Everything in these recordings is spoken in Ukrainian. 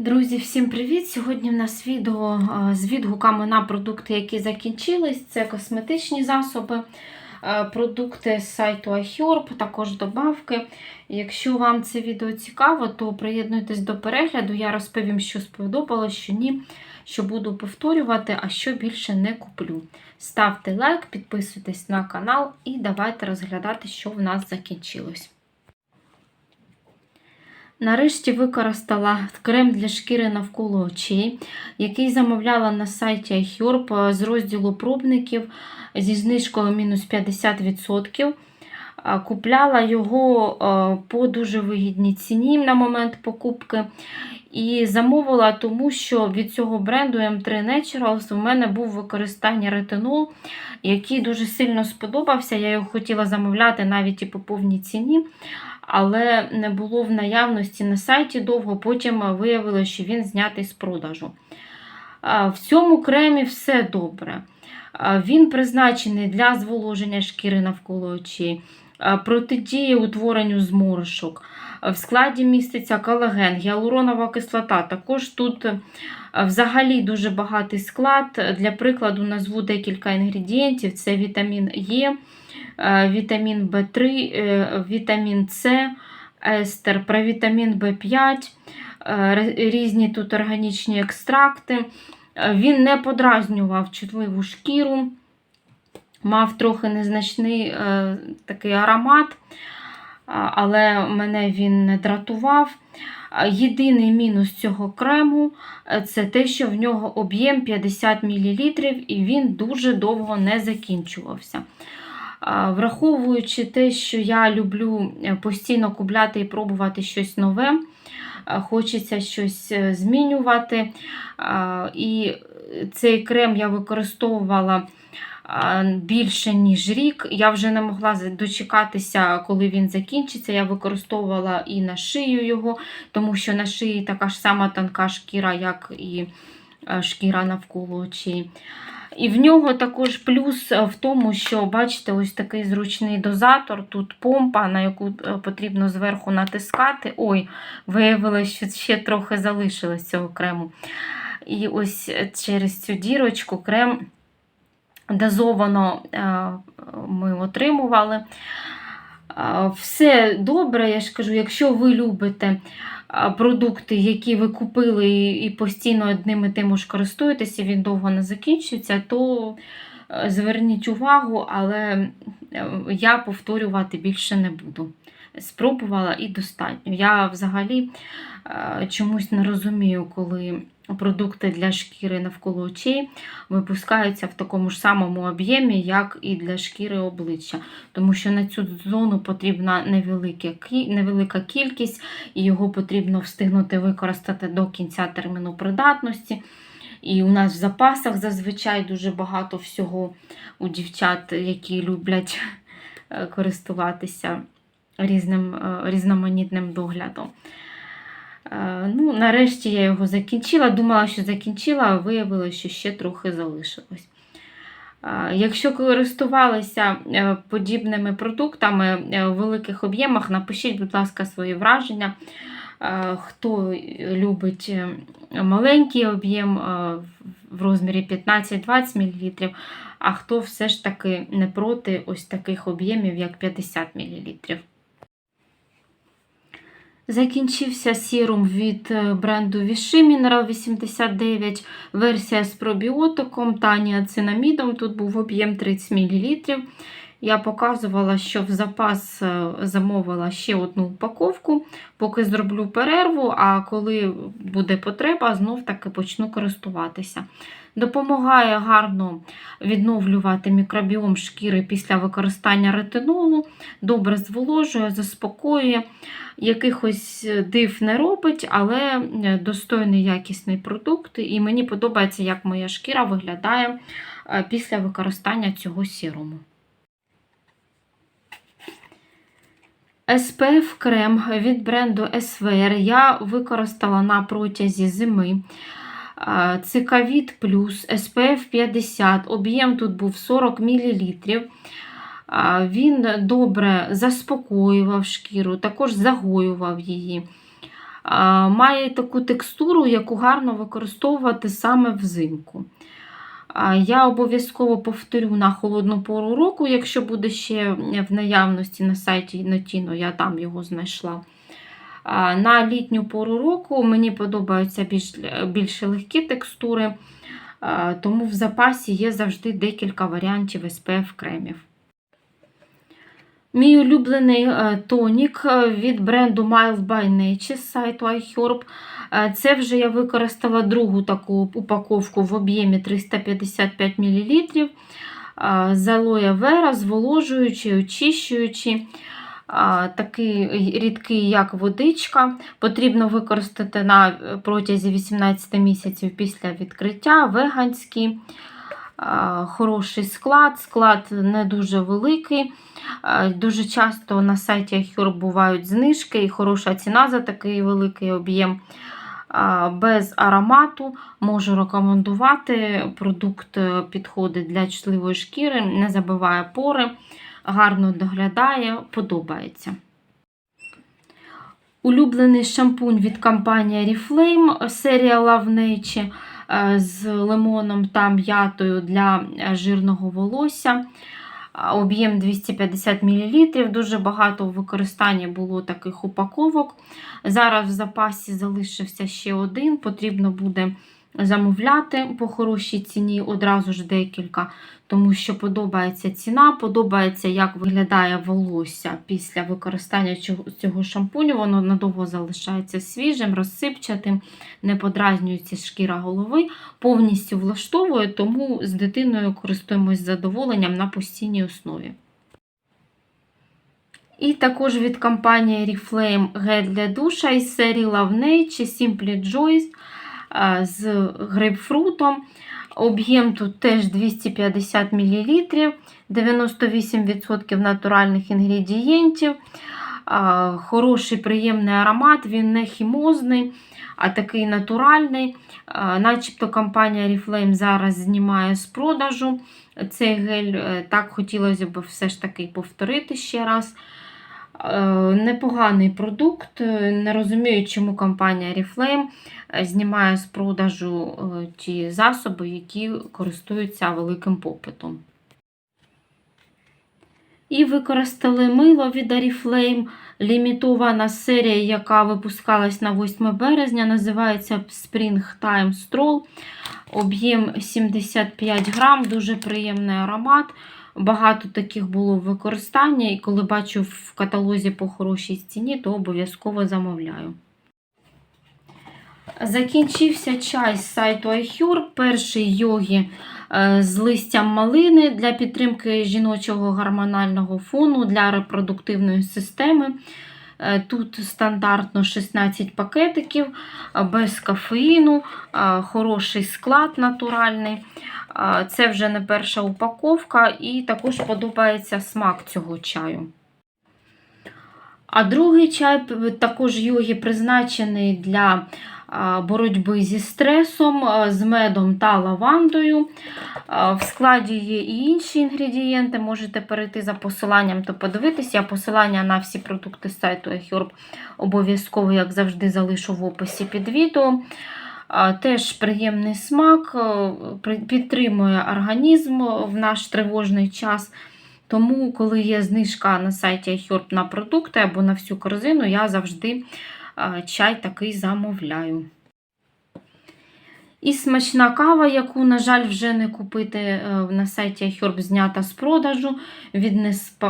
Друзі, всім привіт! Сьогодні в нас відео з відгуками на продукти, які закінчились. Це косметичні засоби, продукти з сайту iHerb, також добавки. Якщо вам це відео цікаво, то приєднуйтесь до перегляду. Я розповім, що сподобалось, що ні, що буду повторювати, а що більше не куплю. Ставте лайк, підписуйтесь на канал і давайте розглядати, що в нас закінчилось. Нарешті використала крем для шкіри навколо очей, який замовляла на сайті iHerb з розділу пробників зі знижкою мінус 50%. А, Купляла його по дуже вигідній ціні на момент покупки. І замовила, тому що від цього бренду M3 Naturals у мене був використання ретинол, який дуже сильно сподобався. Я його хотіла замовляти навіть і по повній ціні але не було в наявності на сайті довго, потім виявилося, що він знятий з продажу. В цьому кремі все добре. Він призначений для зволоження шкіри навколо очей, протидіє утворенню зморшок. В складі міститься колаген, гіалуронова кислота. Також тут взагалі дуже багатий склад. Для прикладу, назву декілька інгредієнтів: це вітамін Е, вітамін В3, е, вітамін С, естер, провітамін В5, е, різні тут органічні екстракти. Він не подразнював чутливу шкіру, мав трохи незначний такий аромат але мене він не дратував. Єдиний мінус цього крему це те, що в нього об'єм 50 мл, і він дуже довго не закінчувався. Враховуючи те, що я люблю е, постійно купляти і пробувати щось нове, хочеться щось е, змінювати. І цей крем я використовувала більше, ніж рік. Я вже не могла дочекатися, коли він закінчиться. Я використовувала і на шию його, тому що на шиї така ж сама тонка шкіра, як і е, шкіра навколо очей. І в нього також плюс в тому, що, бачите, ось такий зручний дозатор, тут помпа, на яку е, потрібно зверху натискати. Ой, виявилося, що ще трохи залишилось цього крему. І ось через цю дірочку крем дозовано е, ми отримували. Е, все добре, я ж кажу, якщо ви любите е, продукти, які ви купили і постійно одним і тим ж користуєтеся, він довго не закінчується, то зверніть увагу, але я повторювати більше не буду. Спробувала і достатньо. Я взагалі чомусь не розумію, коли продукти для шкіри навколо очей випускаються в такому ж самому об'ємі, як і для шкіри обличчя. Тому що на цю зону потрібна невелика кількість, і його потрібно встигнути використати до кінця терміну придатності. І у нас в запасах зазвичай дуже багато всього у дівчат, які люблять е, користуватися різним, е, різноманітним доглядом. Е, ну, Нарешті я його закінчила. Думала, що закінчила, а виявилося, що ще трохи залишилось. Е, якщо користувалися е, подібними продуктами в великих об'ємах, напишіть, будь ласка, свої враження. Хто любить маленький об'єм в розмірі 15-20 мл, а хто все ж таки не проти ось таких об'ємів, як 50 мл. Закінчився сірум від е, бренду Vichy Mineral 89, версія з пробіотиком та ніацинамідом. Тут був об'єм 30 мл. Я показувала, що в запас е, замовила ще одну упаковку, поки зроблю перерву, а коли буде потреба, знов таки почну користуватися. Допомагає гарно відновлювати мікробіом шкіри після використання ретинолу, добре зволожує, заспокоює, якихось див не робить, але достойний якісний продукт. І мені подобається, як моя шкіра виглядає е, після використання цього сірому. SPF крем від бренду SVR я використала на протязі зими. Цикавіт плюс SPF 50, об'єм тут був 40 мл. Він добре заспокоював шкіру, також загоював її. Має таку текстуру, яку гарно використовувати саме взимку. Я обов'язково повторю на холодну пору року, якщо буде ще в наявності на сайті Notino, я там його знайшла. На літню пору року мені подобаються більш, більш легкі текстури, тому в запасі є завжди декілька варіантів SPF кремів. Мій улюблений е, тонік е, від бренду Mild by Nature з сайту iHerb. Е, Це вже я використала другу таку упаковку в об'ємі 355 мл. З алоє вера, зволожуючий, очищуючий. А, Такий рідкий, як водичка. Потрібно використати на протязі 18 місяців після відкриття, веганський, хороший склад, склад не дуже великий. Дуже часто на сайті iHerb бувають знижки і хороша ціна за такий великий об'єм. Без аромату можу рекомендувати. Продукт е, підходить для чутливої шкіри, не забиває пори гарно доглядає, подобається. Улюблений шампунь від компанії Oriflame серія Love Nature з лимоном та м'ятою для жирного волосся. Об'єм 250 мл. Дуже багато в використанні було таких упаковок. Зараз в запасі залишився ще один, потрібно буде замовляти по хорошій ціні одразу ж декілька, тому що подобається ціна, подобається, як виглядає волосся після використання цього шампуню. Воно надовго залишається свіжим, розсипчатим, не подразнюється шкіра голови, повністю влаштовує, тому з дитиною користуємось задоволенням на постійній основі. І також від компанії Reflame гель для душа із серії Love Nature Simply Joyce з грейпфрутом. Об'єм тут теж 250 мл, 98% натуральних інгредієнтів. Хороший приємний аромат, він не хімозний, а такий натуральний. Начебто компанія Reflame зараз знімає з продажу цей гель. Е, так хотілося б все ж таки повторити ще раз. Е, непоганий продукт. Не розумію, чому компанія Reflame знімає з продажу е, ті засоби, які користуються великим попитом. І використали мило від Oriflame, лімітована серія, яка випускалась на 8 березня, називається Springtime Stroll. Об'єм 75 грам, дуже приємний аромат. Багато таких було в використанні, і коли бачу в каталозі по хорошій ціні, то обов'язково замовляю. Закінчився чай з сайту iHure, перший йогі е, з листям малини для підтримки жіночого гормонального фону для репродуктивної системи. Е, тут стандартно 16 пакетиків, е, без кофеїну, хороший склад натуральний. Це вже не перша упаковка, і також подобається смак цього чаю. А другий чай також йогі призначений для боротьби зі стресом, з медом та лавандою. В складі є і інші інгредієнти. Можете перейти за посиланням та подивитися. Я посилання на всі продукти з сайту iHerb обов'язково, як завжди, залишу в описі під відео. Теж приємний смак, підтримує організм в наш тривожний час. Тому, коли є знижка на сайті iHerb на продукти або на всю корзину, я завжди чай такий замовляю. І смачна кава, яку, на жаль, вже не купити е, на сайті iHerb знята з продажу. Від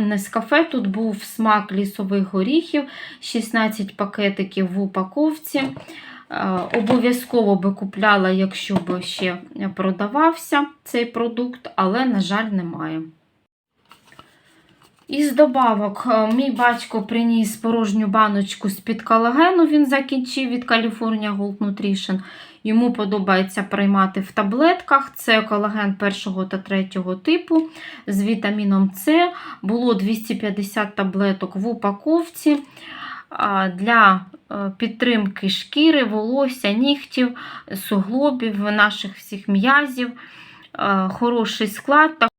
Нескафе тут був смак лісових горіхів, 16 пакетиків в упаковці. Е, обов'язково би купляла, якщо б ще продавався цей продукт, але, на жаль, немає. Із добавок, е, мій батько приніс порожню баночку з-під колагену, він закінчив від California Gold Nutrition. Йому подобається приймати в таблетках. Це колаген першого та третього типу з вітаміном С. Було 250 таблеток в упаковці для е, підтримки шкіри, волосся, нігтів, суглобів, наших всіх м'язів. Е, хороший склад.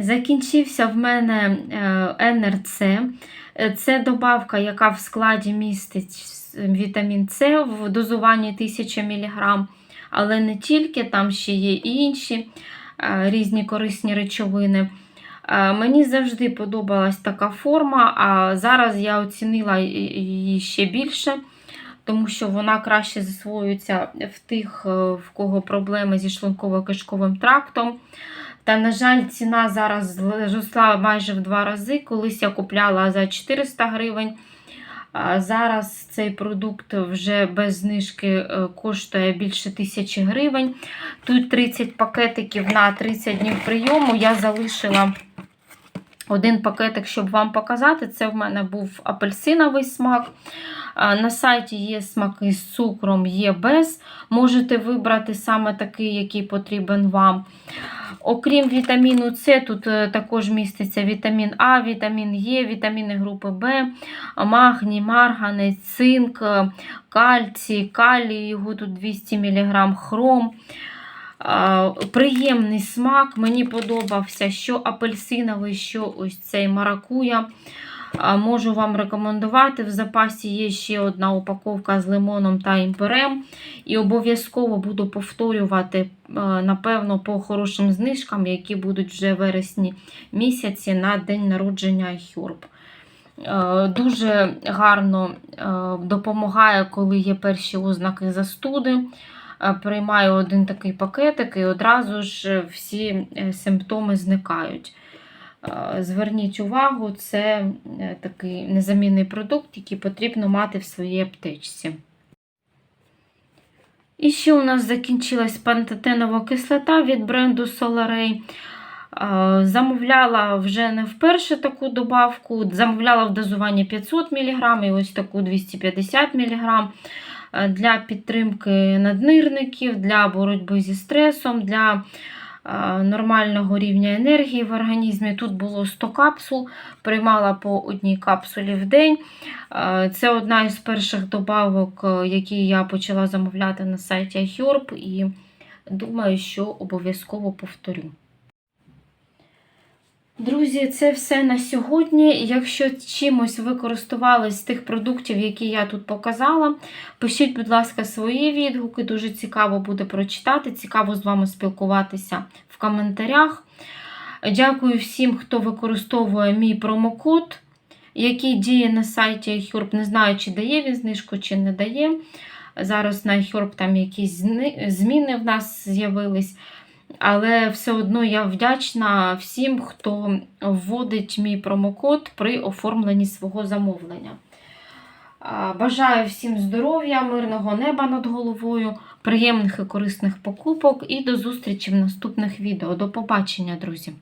Закінчився в мене е, НРЦ. Е, Це добавка, яка в складі містить вітамін С в дозуванні 1000 мг, але не тільки, там ще є і інші е, різні корисні речовини. Мені завжди подобалась така форма, а зараз я оцінила її ще більше, тому що вона краще засвоюється в тих, в кого проблеми зі шлунково-кишковим трактом. Та, на жаль, ціна зараз зросла майже в два рази. Колись я купляла за 400 гривень. Зараз цей продукт вже без знижки е, коштує більше тисячі гривень. Тут 30 пакетиків на 30 днів прийому. Я залишила один пакетик, щоб вам показати. Це в мене був апельсиновий смак. На сайті є смаки з цукром, є без. Можете вибрати саме такий, який потрібен вам. Окрім вітаміну С, тут е, також міститься вітамін А, вітамін Е, вітаміни групи В, магній, марганець, цинк, е, кальцій, калій, його тут 200 мг, хром. Приємний смак. Мені подобався що апельсиновий, що ось цей маракуя. Можу вам рекомендувати. В запасі є ще одна упаковка з лимоном та імперем. І обов'язково буду повторювати, е, напевно, по хорошим знижкам, які будуть вже в вересні місяці на день народження Хюрб. Е, Дуже гарно е, допомагає, коли є перші ознаки застуди. Приймаю один такий пакетик і одразу ж всі симптоми зникають. Е, Зверніть увагу, це е, такий незамінний продукт, який потрібно мати в своїй аптечці. І ще у нас закінчилась пантотенова кислота від бренду Solaray. Е, Замовляла вже не вперше таку добавку, замовляла в дозуванні 500 мг і ось таку 250 мг для підтримки наднирників, для боротьби зі стресом, для нормального рівня енергії в організмі. Тут було 100 капсул, приймала по одній капсулі в день. Це одна із перших добавок, е, які я почала замовляти на сайті iHerb, і думаю, що обов'язково повторю. Друзі, це все на сьогодні. Якщо чимось ви користувались з тих продуктів, які я тут показала, пишіть, будь ласка, свої відгуки. Дуже цікаво буде прочитати, цікаво з вами спілкуватися в коментарях. Дякую всім, хто використовує мій промокод, який діє на сайті iHerb. Не знаю, чи дає він знижку, чи не дає. Зараз на iHerb там якісь зміни в нас з'явились. Але все одно я вдячна всім, хто вводить мій промокод при оформленні свого замовлення. Бажаю всім здоров'я, мирного неба над головою, приємних і корисних покупок і до зустрічі в наступних відео. До побачення, друзі!